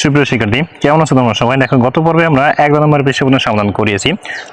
সুপ্রিয় শিক্ষার্থী, কেমন আছো তোমরা সবাই? দেখো, গত পর্বে আমরা এগারো নম্বর পৃষ্ঠাগুলো সমাধান করিয়েছি।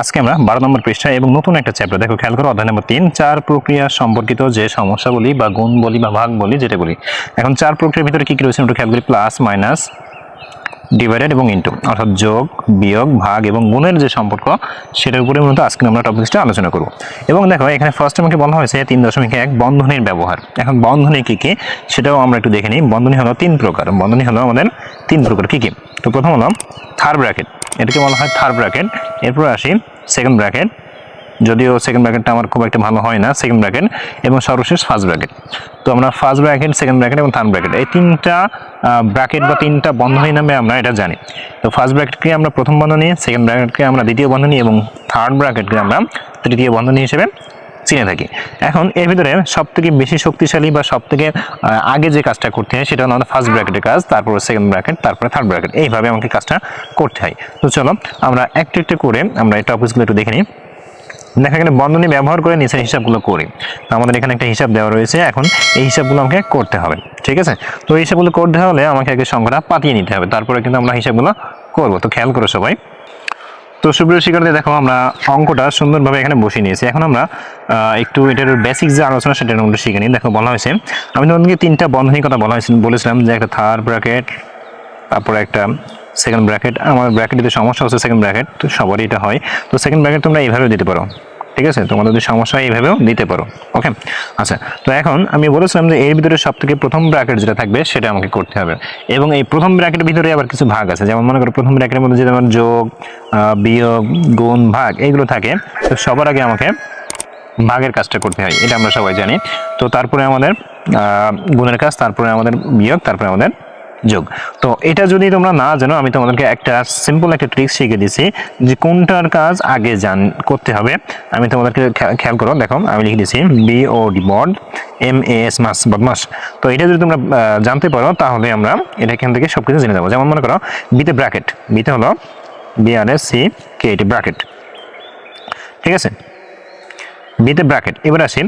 আজকে আমরা বারো নম্বর পৃষ্ঠা এবং নতুন একটা চ্যাপ্টার দেখো, খেয়াল করো, অধ্যায় নম্বর তিন, চার প্রক্রিয়া সম্পর্কিত যে সমস্যা বলি বা গুণ বলি বা ভাগ বলি, যেটা বলি। এখন চার প্রক্রিয়ার ভিতরে কী কী রয়েছে একটু খেয়াল করি প্লাস মাইনাস ডিভাইডেড এবং ইন্টু অর্থাৎ যোগ, বিয়োগ, ভাগ এবং গুণের যে সম্পর্ক, সেটার উপরে মূলত আজকে আমরা টপিকসটা আলোচনা করব। এবং দেখো, এখানে ফার্স্ট আমাকে বলা হয়েছে তিন দশমিক এক বন্ধনের ব্যবহার। এখন বন্ধনী কী কী, সেটাও আমরা একটু দেখে নিই। বন্ধনী হলো তিন প্রকার। বন্ধনী হলো আমাদের তিন প্রকার কী কী? তো প্রথম হলো থার্ড ব্র্যাকেট এটাকে বলা হয় থার্ড ব্র্যাকেট এরপর আসি সেকেন্ড ব্র্যাকেট যদিও সেকেন্ড ব্র্যাকেটটা আমার খুব একটা ভালো হয় না সেকেন্ড ব্র্যাকেট এবং সর্বশেষ ফার্স্ট ব্র্যাকেট তো আমরা ফার্স্ট ব্র্যাকেট সেকেন্ড ব্র্যাকেট এবং থার্ড ব্র্যাকেট এই তিনটা ব্র্যাকেট বা তিনটা বন্ধনী নামে আমরা এটা জানি। তো ফার্স্ট ব্র্যাকেটকে আমরা প্রথম বন্ধনী সেকেন্ড ব্র্যাকেটকে আমরা দ্বিতীয় বন্ধনী, এবং থার্ড ব্র্যাকেটকে আমরা তৃতীয় বন্ধনী হিসেবে চিনে থাকি। এখন এর ভিতরে সব থেকে বেশি শক্তিশালী বা সব থেকে আগে যে কাজটা করতে হয়, সেটা হলো আমাদের ফার্স্ট ব্র্যাকেটের কাজ, তারপরে সেকেন্ড ব্র্যাকেট তারপরে থার্ড ব্র্যাকেট এইভাবে আমাকে কাজটা করতে হয়। তো চলো, আমরা একটু একটু করে আমরা এই টপিকসগুলো একটু দেখে নিই। দেখা এখানে বন্ধনী ব্যবহার করে নিচের হিসাবগুলো করি। তো আমাদের এখানে একটা হিসাব দেওয়া রয়েছে, এখন এই হিসাবগুলো আমাকে করতে হবে, ঠিক আছে? তো এই হিসাবগুলো করতে হলে আমাকে আগে সংখ্যাটা পাতিয়ে নিতে হবে, তারপরে কিন্তু আমরা হিসাবগুলো করব। তো খেয়াল করো সবাই তো সুপ্রিয় শিক্ষার্থী, দেখো আমরা অঙ্কটা সুন্দরভাবে এখানে বসিয়ে নিয়েছি। এখন আমরা একটু এটার বেসিক যে আলোচনা সেটা আমরা শিখে নিই। দেখো বলা হয়েছে, আমি তোমাদেরকে তিনটা বন্ধনীর কথা বলা হয়েছে, বলেছিলাম, যে একটা থার্ড ব্র্যাকেট তারপরে একটা সেকেন্ড ব্র্যাকেট আমার ব্র্যাকেটে সমস্যা হচ্ছে সেকেন্ড ব্র্যাকেট তো সবারই এটা হয়। তো সেকেন্ড ব্র্যাকেট তোমরা এইভাবে দিতে পারো, ঠিক আছে? তোমাদের যদি সমস্যা এইভাবেও দিতে পারো ওকে আচ্ছা তো এখন আমি বলেছিলাম যে এর ভিতরে সব থেকে প্রথম ব্র্যাকেট যেটা থাকবে সেটা আমাকে করতে হবে। এবং এই প্রথম ব্র্যাকেটের ভিতরে আবার কিছু ভাগ আছে, যেমন মনে করো প্রথম ব্র্যাকেটের মধ্যে যে যেমন যোগ বিয়োগ, গুণ, ভাগ, এইগুলো থাকে, তো সবার আগে আমাকে ভাগের কাজটা করতে হয়, এটা আমরা সবাই জানি। তো তারপরে আমাদের গুণের কাজ, তারপরে আমাদের বিয়োগ, তারপরে আমাদের যোগ। তো এটা যদি তোমরা না জানো, আমি তোমাদেরকে একটা সিম্পল একটা ট্রিক্স শিখে দিছি যে কোনটার কাজ আগে জান, করতে হবে। আমি তোমাদেরকে খেয়াল করো, দেখো, আমি লিখে ও ডি বড এম এ এস মাস, বদমাস। তো এটা যদি তোমরা জানতে পারো, তাহলে আমরা এটা এখান থেকে সব কিছু জেনে যাব। যেমন মনে করো বিতে ব্র্যাকেট বিতে হলো বি আর এস সি কে এটি ব্র্যাকেট ঠিক আছে? বিতে ব্র্যাকেট এবার আসি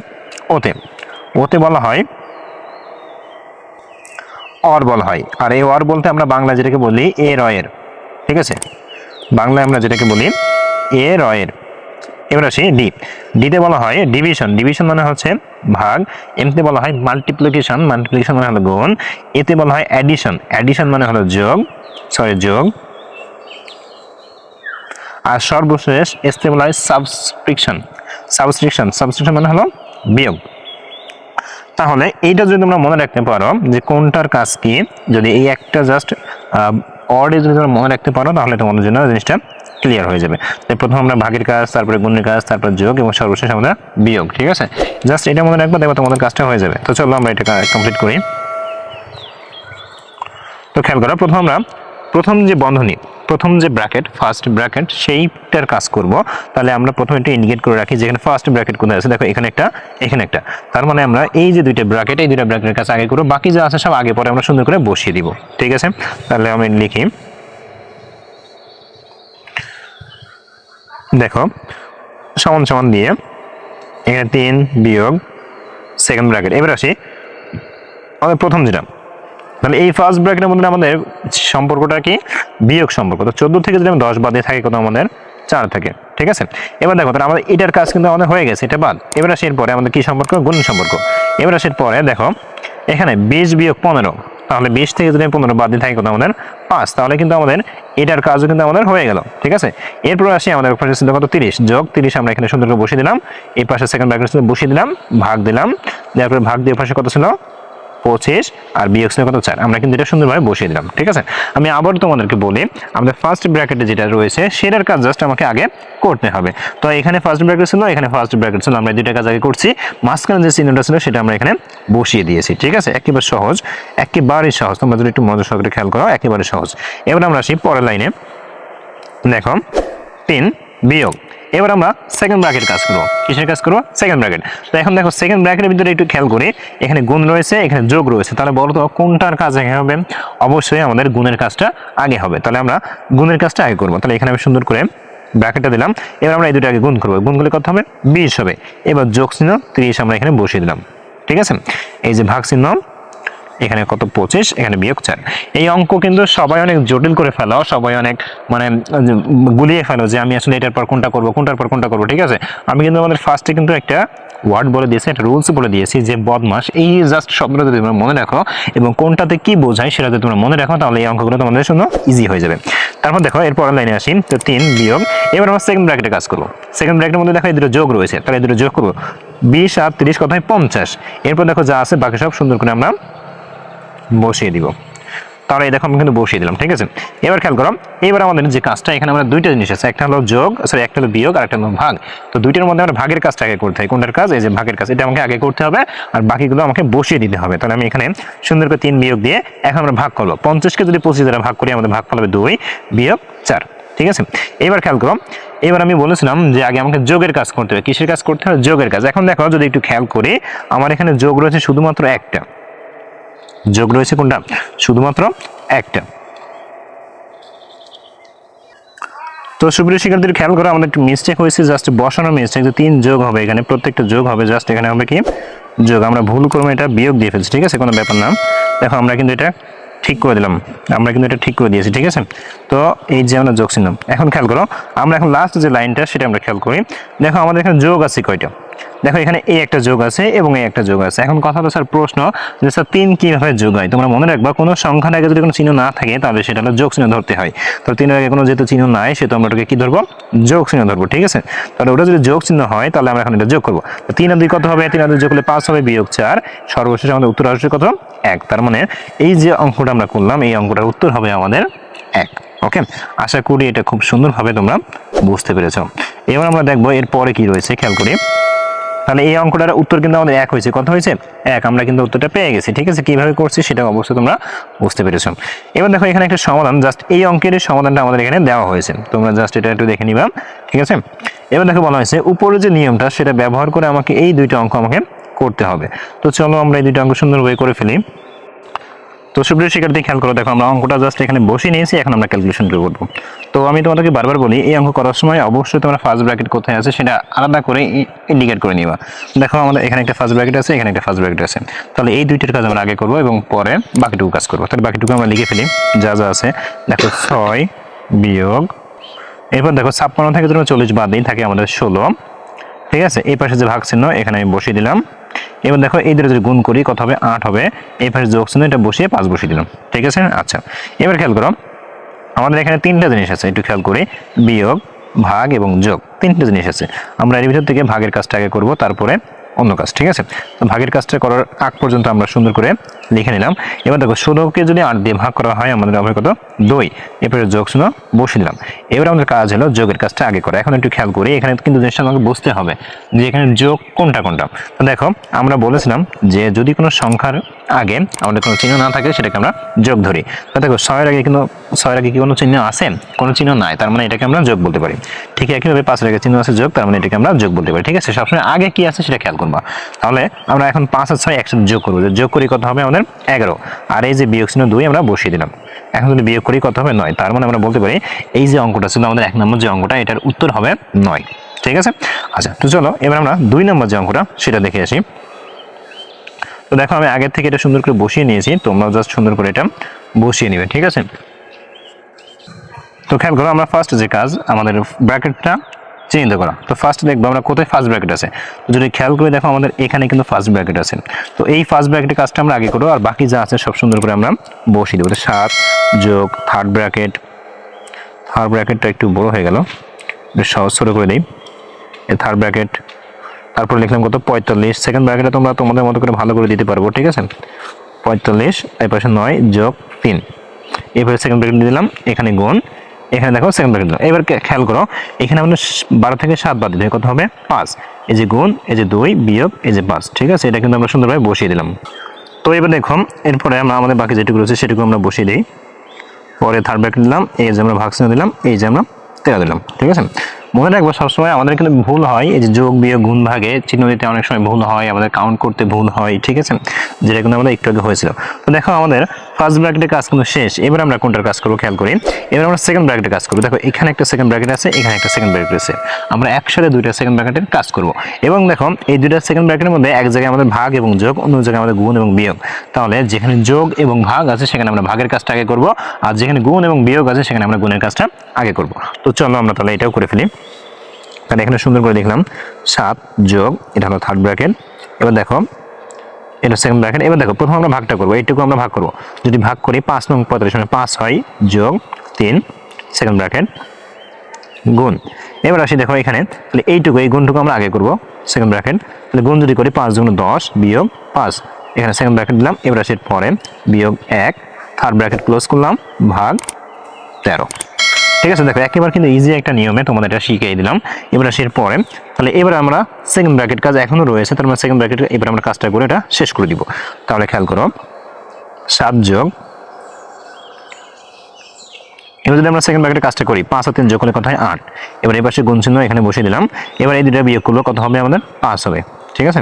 ওতে ওতে বলা হয় অর বলা হয়। আর এই অর বলতে আমরা বাংলা যেটাকে বলি এ রয়ের। ঠিক আছে? বাংলায় আমরা যেটাকে বলি এ রয়ের। এবার আসি ডি। ডিতে বলা হয় ডিভিশন। ডিভিশন মানে হচ্ছে ভাগ। এমতে বলা হয় মাল্টিপ্লিকেশন মাল্টিপ্লিকেশন মানে হলো গুণ। এতে বলা হয় অ্যাডিশন অ্যাডিশন মানে হলো যোগ। সরি, যোগ। আর সর্বশেষ এসতে বলা হয় সাবস্ক্রিপশন সাবস্ক্রিপশন সাবস্ক্রিপশন মানে হলো বিয়োগ। তাহলে এইটা যদি তোমরা মনে রাখতে পারো যে কোনটার কাজ কি, যদি এই একটা জাস্ট অর্ডে যদি তোমরা মনে রাখতে পারো, তাহলে তোমাদের জন্য জিনিসটা ক্লিয়ার হয়ে যাবে। তাই প্রথম আমরা ভাগের কাজ, তারপরে গুণের কাজ, তারপর যোগ এবং সর্বশেষ আমরা বিয়োগ, ঠিক আছে? জাস্ট এটা মনে রাখব, দেখব তোমাদের কাজটা হয়ে যাবে। তো চলো আমরা এটা কমপ্লিট করি। তো খেয়াল করো, প্রথম আমরা প্রথম যে বন্ধনী, প্রথম যে ব্র্যাকেট ফার্স্ট ব্র্যাকেট সেইটার কাজ করব। তাহলে আমরা প্রথমে এটা ইন্ডিকেট করে রাখি যেখানে ফার্স্ট ব্র্যাকেট কোথায় আছে। দেখো, এখানে একটা এখানে একটা। তার মানে আমরা এই যে দুইটা ব্র্যাকেট এই দুইটা ব্র্যাকেটের কাছে আগে করব। বাকি যা আছে সব আগে পরে আমরা সুন্দর করে বসিয়ে দিব। ঠিক আছে? তাহলে আমি লিখি। দেখো, সমান সমান দিয়ে এখানে তিন বিয়োগ সেকেন্ড ব্র্যাকেট এবার আসি, আমাদের প্রথম যেটা। তাহলে এই ফার্স্ট ব্র্যাকেটের মধ্যে আমাদের সম্পর্কটা কি? বিয়োগ সম্পর্ক। তো চোদ্দ থেকে যদি আমি দশ বাদে থাকে, কত আমাদের? চার থাকে। ঠিক আছে? এবার দেখো, তাহলে আমাদের এটার কাজ কিন্তু আমাদের হয়ে গেছে, এটা বাদ। এবার আসি পরে আমাদের কি সম্পর্ক? গুণ সম্পর্ক। এবার আসি পরে দেখো, এখানে বিশ বিয়োগ পনেরো। তাহলে বিশ থেকে যদি পনেরো বাদ দিয়ে থাকি, কত আমাদের? পাঁচ। তাহলে কিন্তু আমাদের এটার কাজও কিন্তু আমাদের হয়ে গেল। ঠিক আছে? এরপর আসি আমাদের পাশে কত তিরিশ। যোগ তিরিশ আমরা এখানে সুন্দর করে বসিয়ে দিলাম। এই পাশে সেকেন্ড ব্র্যাকেট বসিয়ে দিলাম, ভাগ দিলাম। তারপরে ভাগ দিয়ে পাশে কত ছিল? পঁচিশ আর বিয়োগ ছিল কত চার? আমরা কিন্তু এটা সুন্দরভাবে বসিয়ে দিলাম, ঠিক আছে? আমি আবার তোমাদেরকে বলি, আমাদের ফার্স্ট ব্র্যাকেটে যেটা রয়েছে, সেটার কাজ জাস্ট আমাকে আগে করতে হবে। তো এখানে ফার্স্ট ব্র্যাকেট ছিল, এখানে ফার্স্ট ব্র্যাকেট ছিল, আমরা দুইটা কাজ আগে করছি। মাঝখানে যে চিহ্নটা ছিল, সেটা আমরা এখানে বসিয়ে দিয়েছি, ঠিক আছে? একেবারে সহজ একেবারে সহজ। তোমরা যদি একটু মনোযোগ সহকারে খেয়াল করো, একেবারে সহজ। এবার আমরা আসি পরের লাইনে। দেখো, তিন বিয়োগ এবার আমরা সেকেন্ড ব্র্যাকেট কাজ করব। কিসের কাজ করব? সেকেন্ড ব্র্যাকেট তো এখন দেখো সেকেন্ড ব্র্যাকেটের ভিতরে একটু খেয়াল করি। এখানে গুণ রয়েছে, এখানে যোগ রয়েছে। তাহলে বলো তো, কোনটার কাজ আগে হবে? অবশ্যই আমাদের গুণের কাজটা আগে হবে। তাহলে আমরা গুণের কাজটা আগে করব। তাহলে এখানে আমি সুন্দর করে ব্র্যাকেটটা দিলাম। এবার আমরা এই দুটো আগে গুণ করব। গুণ করলে কত হবে? বিশ হবে। এবার যোগ চিহ্ন তিরিশ আমরা এখানে বসিয়ে দিলাম। ঠিক আছে? এই যে ভাগ চিহ্ন এখানে কত পঁচিশ, এখানে বিয়োগ চার। এই অঙ্ক কিন্তু সবাই অনেক জটিল করে ফেলো, সবাই অনেক মানে গুলিয়ে ফেলো যে আমি আসলে এটার পর কোনটা করব, কোনটার পর কোনটা করব, ঠিক আছে? আমি কিন্তু আমাদের ফার্স্টে কিন্তু একটা ওয়ার্ড বলে দিয়েছি, একটা রুলস বলে দিয়েছি যে বদমাস এই জাস্ট শব্দটা যদি তোমরা মনে রাখো এবং কোনটাতে কি বোঝায় সেটা যদি তোমরা মনে রাখো তাহলে এই অঙ্কগুলো তোমাদের জন্য ইজি হয়ে যাবে। তারপর দেখো, এরপর লাইনে আসি, তো তিন বিয়োগ, এবার আমরা সেকেন্ড ব্র্যাকেটে কাজ করব। সেকেন্ড ব্র্যাকেটের মধ্যে দেখো এই দুটো যোগ রয়েছে, তাহলে এই দুটো যোগ করব। বিশ আর তিরিশ কথায় পঞ্চাশ। এরপর দেখো যা আছে, বাকি সব সুন্দর করে আমরা বসিয়ে দিব। তাহলে এই দেখো আমি কিন্তু বসিয়ে দিলাম, ঠিক আছে? এবার খেয়াল করো, এবার আমাদের যে কাজটা, এখানে আমরা দুইটা জিনিস আছে। একটা হলো যোগ সরি একটা হলো বিয়োগ আর একটা হলো ভাগ। তো দুইটার মধ্যে আমরা ভাগের কাজটা আগে করতে হয়। কোনটার কাজ? এই যে ভাগের কাজ। এটা আমাকে আগে করতে হবে, আর বাকিগুলো আমাকে বসিয়ে দিতে হবে। তাহলে আমি এখানে সুন্দর করে তিন বিয়োগ দিয়ে এখন আমরা ভাগ করব। পঞ্চাশকে যদি পঁচিশ দ্বারা ভাগ করি, আমাদের ভাগ ফল দুই বিয়োগ চার, ঠিক আছে? এবার খেয়াল করো, এবার আমি বলেছিলাম যে আগে আমাকে যোগের কাজ করতে হবে। কিসের কাজ করতে হবে? যোগের কাজ। এখন দেখো, যদি একটু খেয়াল করি, আমার এখানে যোগ রয়েছে শুধুমাত্র একটা। যোগ রয়েছে কোনটা? শুধুমাত্র একটা। তো সুপ্রিয় শিক্ষার্থীর, খেয়াল করো, আমাদের একটু মিস্টেক হয়েছে জাস্ট বসানো মিস্টেক যে তিন যোগ হবে এখানে, প্রত্যেকটা যোগ হবে জাস্ট এখানে হবে কি? যোগ, আমরা ভুল করব এটা বিয়োগ দিয়ে ফেলছি, ঠিক আছে? কোনো ব্যাপার না। দেখো, আমরা কিন্তু এটা ঠিক করে দিলাম, আমরা কিন্তু এটা ঠিক করে দিয়েছি, ঠিক আছে? তো এই যে আমরা যোগ চিহ্ন, এখন খেয়াল করো, আমরা এখন লাস্ট যে লাইনটা, সেটা আমরা খেয়াল করি। দেখো, আমাদের এখানে যোগ আছে কয়টা? দেখো, এখানে এই একটা যোগ আছে এবং এই একটা যোগ আছে। এখন কথা হলো, স্যার, প্রশ্ন যে, স্যার, তিন কীভাবে যোগ হয়? তোমরা মনে রাখবা, কোনো সংখ্যার আগে যদি কোনো চিহ্ন না থাকে, তাহলে সেটা হলো যোগ চিহ্ন ধরতে হয়। তো তিনের আগে কোনো যেহেতু চিহ্ন নাই, সেহেতু আমরা ওটাকে কি ধরবো? যোগ চিহ্ন ধরবো, ঠিক আছে? তাহলে ওটা যদি যোগ চিহ্ন হয়, তাহলে আমরা এখন এটা যোগ করব। তিন আর দুই কত হবে? তিন আর দুই যোগ করলে পাঁচ হবে, বিয়োগ চার। সর্বশেষ আমাদের উত্তর আসবে কত? এক। তার মানে এই যে অঙ্কটা আমরা করলাম, এই অঙ্কটার উত্তর হবে আমাদের এক। ওকে? আশা করি এটা খুব সুন্দরভাবে তোমরা বুঝতে পেরেছ। এবার আমরা দেখব এর পরে কি রয়েছে, খেয়াল করি। তাহলে এই অঙ্কটার উত্তর কিন্তু আমাদের এক হয়েছে। কত হয়েছে? এক। আমরা কিন্তু উত্তরটা পেয়ে গেছি। ঠিক আছে? কীভাবে করছি সেটা অবশ্যই তোমরা বুঝতে পেরেছ। এবার দেখো, এখানে একটা সমাধান। জাস্ট এই অঙ্কের সমাধানটা আমাদের এখানে দেওয়া হয়েছে। তোমরা জাস্ট এটা একটু দেখে নিবা। ঠিক আছে? এবার দেখো, বলা হয়েছে উপরে যে নিয়মটা, সেটা ব্যবহার করে আমাকে এই দুইটা অঙ্ক আমাকে করতে হবে। তো চলো আমরা এই দুইটা অঙ্ক সুন্দরভাবে করে ফেলি। তো সুপ্রিয় শিক্ষার্থী, খেয়াল করো দেখো, আমরা অঙ্কটা জাস্ট এখানে বসে নিয়েছি, এখন আমরা ক্যালকুলেশন করে করব। তো আমি তোমাদেরকে বারবার বলি, এই অঙ্ক করার সময় অবশ্যই তোমরা ফার্স্ট ব্র্যাকেট কোথায় আছে সেটা আলাদা করে ইন্ডিকেট করে নিবা। দেখো, আমাদের এখানে একটা ফার্স্ট ব্র্যাকেট আছে, এখানে একটা ফার্স্ট ব্র্যাকেট আছে। তাহলে এই দুইটার কাজ আমরা আগে করব এবং পরে বাকিটুকু কাজ করব। তাহলে বাকিটুকু আমরা লিখে ফেলি, যা যা আছে। দেখো, ছয় বিয়োগ, এরপর দেখো, ছাপ্পান্ন থেকে আমরা চল্লিশ বাদ দিই, থাকে আমাদের ষোলো। ঠিক আছে? এই পাশে যে ভাগ চিহ্ন এখানে আমি বসিয়ে দিলাম। এবার দেখো, এই দুটো যদি গুণ করি, কত হবে? আট হবে। পাশে যোগ চিহ্ন, এটা বসিয়ে পাঁচ বসিয়ে দিলাম। ঠিক আছে? আচ্ছা। এবার খেয়াল করো, আমাদের এখানে তিনটা জিনিস আছে। একটু খেয়াল করি। বিয়োগ, ভাগ এবং যোগ। তিনটা জিনিস আছে। আমরা এর ভিতর থেকে ভাগের কাজটা আগে করব, তারপরে অন্য কাজ। ঠিক আছে? তো ভাগের কাজটা করার আগ পর্যন্ত আমরা সুন্দর করে লিখে নিলাম। এবার দেখো, ষোলোকে যদি আট দিয়ে ভাগ করা হয়, আমাদের হবে কত দুই। এরপরে যোগ চিহ্ন বসিয়ে দিলাম। এবার আমাদের কাজ হলো যোগের কাজটা আগে করা। এখন একটু খেয়াল করি, এখানে কিন্তু জিনিসটা আমাকে বুঝতে হবে যে এখানে যোগ কোনটা কোনটা। তো দেখো, আমরা বলেছিলাম যে যদি কোনো সংখ্যার আগে আমাদের কোনো চিহ্ন না থাকে, সেটাকে আমরা যোগ ধরি। তো দেখো, ছয়ের আগে কিন্তু, ছয়ের আগে কি কোনো চিহ্ন আছে? কোনো চিহ্ন নাই, তার মানে এটাকে আমরা যোগ বলতে পারি। ঠিক একইভাবে পাঁচের আগে চিহ্ন আছে, যোগ, তার মানে এটাকে আমরা যোগ বলতে পারি। ঠিক আছে, সবসময় আগে কি আছে সেটা খেয়াল করব। তাহলে আমরা এখন পাঁচ আর ছয় একসাথে যোগ করব। যোগ করি কত হবে আমাদের? এগারো। আর এই যে বিয়োগ চিহ্ন দুই আমরা বসিয়ে দিলাম। এখন যদি বিয়োগ করি কত হবে? নয়। তার মানে আমরা বলতে পারি এই যে অঙ্কটা ছিল আমাদের এক নম্বর যে অঙ্কটা, এটার উত্তর হবে নয়। ঠিক আছে? আচ্ছা তো চলো, এবার আমরা দুই নম্বর যে অঙ্কটা, সেটা দেখে আসি। তো দেখো, আমি আগের থেকে এটা সুন্দর করে বসিয়ে নিয়েছি, তোমরাও জাস্ট সুন্দর করে এটা বসিয়ে নিবে, ঠিক আছে? তো খেয়াল করো, আমরা ফার্স্ট যে কাজ, আমাদের ব্র্যাকেটটা চিহ্নিত করা তো ফার্স্ট দেখব আমরা কোথায় ফার্স্ট ব্র্যাকেট আছে। তো যদি খেয়াল করে দেখো আমাদের এখানে কিন্তু ফার্স্ট ব্র্যাকেট আছে। তো এই ফার্স্ট ব্র্যাকেটের কাজটা আমরা আগে করব, আর বাকি যা আছে সব সুন্দর করে আমরা বসিয়ে দেবো। সাত যোগ থার্ড ব্র্যাকেট থার্ড ব্র্যাকেটটা একটু বড় হয়ে গেল। সহজ ছোটো করে দিই। থার্ড ব্র্যাকেট তারপর লিখলাম কত? পঁয়তাল্লিশ। সেকেন্ড ব্র্যাকেটে তোমরা তোমাদের মতো করে ভালো করে দিতে পারব, ঠিক আছে? পঁয়তাল্লিশ, এই নয় যোগ তিন। এবারে সেকেন্ড ব্র্যাকেট দিলাম, এখানে গুণ এখানে দেখো সেকেন্ড ব্র্যাকেট দিলাম এবার খেয়াল করো, এখানে আমাদের স- বারো থেকে সাত বাদ দিলে কত হবে? পাঁচ। এই যে গুণ, এই যে দুই, বিয়োগ, এই যে পাঁচ। ঠিক আছে? এটা কিন্তু আমরা সুন্দরভাবে বসিয়ে দিলাম। তো এবার দেখো, এরপরে আমরা আমাদের বাকি যেটুকু রয়েছে সেটুকু আমরা বসিয়ে দিই। পরে থার্ড ব্র্যাকেট দিলাম এই যে আমরা ভাগ দিলাম, এই যে আমরা তেরো দিলাম। ঠিক আছে? মনে রাখব, সবসময় আমাদের কিন্তু ভুল হয়। এই যে যোগ, বিয়োগ, গুণ ভাগে চিহ্ন দিতে অনেক সময় ভুল হয়, আমাদের কাউন্ট করতে ভুল হয়, ঠিক আছে? যেটা কিন্তু আমাদের একটু আগে হয়েছিল। তো দেখো, আমাদের ফার্স্ট ব্র্যাকেটের কাজ কিন্তু শেষ। এবার আমরা কোনটার কাজ করব খেয়াল করি। এবার আমরা সেকেন্ড ব্র্যাকেটের কাজ করব। দেখো, এখানে একটা সেকেন্ড ব্র্যাকেট আছে, এখানে একটা সেকেন্ড ব্র্যাকেট আছে। আমরা একসাথে দুইটা সেকেন্ড ব্র্যাকেটের কাজ করব। এবং দেখো, এই দুইটা সেকেন্ড ব্র্যাকেটের মধ্যে এক জায়গায় আমাদের ভাগ এবং যোগ, অন্য জায়গায় আমাদের গুণ এবং বিয়োগ। তাহলে যেখানে যোগ এবং ভাগ আছে, সেখানে আমরা ভাগের কাজটা আগে করব। আর যেখানে গুণ এবং বিয়োগ আছে, সেখানে আমরা গুণের কাজটা আগে করব। তো চলো আমরা তাহলে এটাও করে ফেলি। তাহলে এখানে সুন্দর করে দেখলাম। সাত যোগ, এটা হলো থার্ড ব্র্যাকেট এবার দেখো, এটা সেকেন্ড ব্র্যাকেট এবার দেখো, প্রথম আমরা ভাগটা করব, এইটুকু আমরা ভাগ করব। যদি ভাগ করি পাঁচ নং পঁয়তাল্লিশ মানে পাঁচ হয়, যোগ তিন সেকেন্ড ব্র্যাকেট গুণ। এবার আসি দেখো এখানে, তাহলে এইটুকু, এই গুণটুকু আমরা আগে করব সেকেন্ড ব্র্যাকেট তাহলে গুণ যদি করি পাঁচ গুণ দশ, বিয়োগ পাঁচ। এখানে সেকেন্ড ব্র্যাকেট দিলাম, এবার আসি পরে, বিয়োগ এক থার্ড ব্র্যাকেট ক্লোজ করলাম, ভাগ তেরো। ঠিক আছে, দেখো, একেবারে কিন্তু ইজি একটা নিয়মে তোমাদের এটা শিখিয়ে দিলাম। এবার আসি পরে। তাহলে এবার আমরা সেকেন্ড ব্র্যাকেট কাজ এখনও রয়েছে, তার মানে সেকেন্ড ব্র্যাকেট এবার আমরা কাজটা করে এটা শেষ করে দিব। তাহলে খেয়াল করো, সাত যোগ, এবার যদি আমরা সেকেন্ড ব্র্যাকেটের কাজটা করি, পাঁচ আর তিন যোগ করলে কত হয়? আট। এবার এই পাশে গুণ চিহ্ন এখানে বসিয়ে দিলাম। এবার এই দুটা বিয়োগ করলে কত হবে? আমাদের পাঁচ হবে। ঠিক আছে?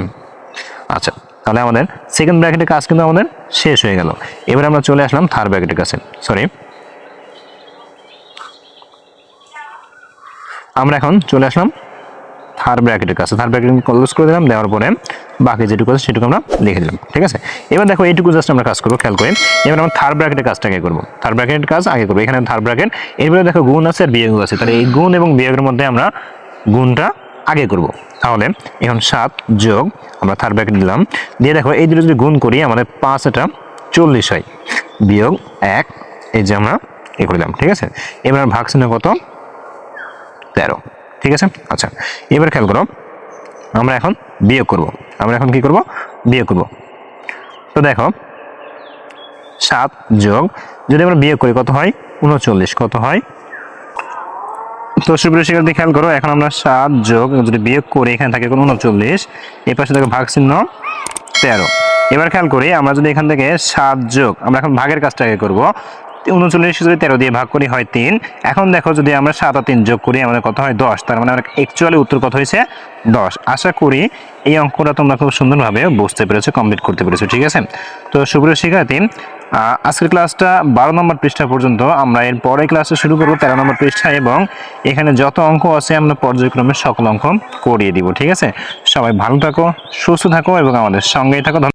আচ্ছা তাহলে আমাদের সেকেন্ড ব্র্যাকেটের কাজ কিন্তু আমাদের শেষ হয়ে গেল। এবার আমরা চলে আসলাম থার্ড ব্র্যাকেটের কাছে। সরি আমরা এখন চলে আসলাম থার্ড ব্র্যাকেটের কাছে। থার্ড ব্র্যাকেট ক্লোজ করে দিলাম, দেওয়ার পরে বাকি যেটুকু আছে সেটুকু আমরা লিখে দিলাম, ঠিক আছে? এবার দেখো এইটুকু জাস্ট আমরা কাজ করব, খেয়াল করে। এবার আমরা থার্ড ব্র্যাকেটের কাজটা আগে করব। থার্ড ব্র্যাকেটের কাজ আগে করব। এখানে থার্ড ব্র্যাকেট এরপরে দেখো গুণ আছে আর বিয়োগ আছে। তাহলে এই গুণ এবং বিয়োগের মধ্যে আমরা গুণটা আগে করব। তাহলে এখন সাত যোগ আমরা থার্ড ব্র্যাকেট দিলাম। দিয়ে দেখো এই দুটো যদি গুণ করি, আমাদের পাঁচ এটা চল্লিশ হয়। বিয়োগ এক, এই যে আমরা এ করে দিলাম, ঠিক আছে? এবার ভাগ কত? তেরো, ঠিক আছে? আচ্ছা এবার খেয়াল করো, আমরা এখন বিয়োগ করব। আমরা এখন কি করব? বিয়োগ করব। তো দেখো, সাত যোগ, যদি আমরা বিয়োগ করি কত হয়? উনচল্লিশ, কত হয়? তো সুপ্রিয় শিক্ষার্থী, খেয়াল করো, এখন আমরা সাত যোগ, যদি বিয়োগ করি, এখানে থাকে কোন উনচল্লিশ এই পাশে দেখো ভাগ চিহ্ন তেরো। এবার খেয়াল করি, আমরা যদি এখান থেকে সাত যোগ, আমরা এখন ভাগের কাজটা আগে করব উনচল্লিশ যদি তেরো দিয়ে ভাগ করি হয় তিন। এখন দেখো যদি আমরা সাত আর তিন যোগ করি, আমাদের কত হয়? দশ। তার মানে আমরা অ্যাকচুয়ালি উত্তর কত হয়েছে? দশ। আশা করি এই অঙ্কটা তোমরা খুব সুন্দরভাবে বুঝতে পেরেছ কমপ্লিট করতে পেরেছ, ঠিক আছে? তো সুপ্রিয় শিক্ষার্থী আজকের ক্লাসটা বারো নম্বর পৃষ্ঠা পর্যন্ত আমরা এর পরে ক্লাসটা শুরু করব তেরো নম্বর পৃষ্ঠা এবং এখানে যত অঙ্ক আছে আমরা পর্যায়ক্রমে সকল অঙ্ক করিয়ে দিব, ঠিক আছে? সবাই ভালো থাকো, সুস্থ থাকো এবং আমাদের সঙ্গেই থাকো।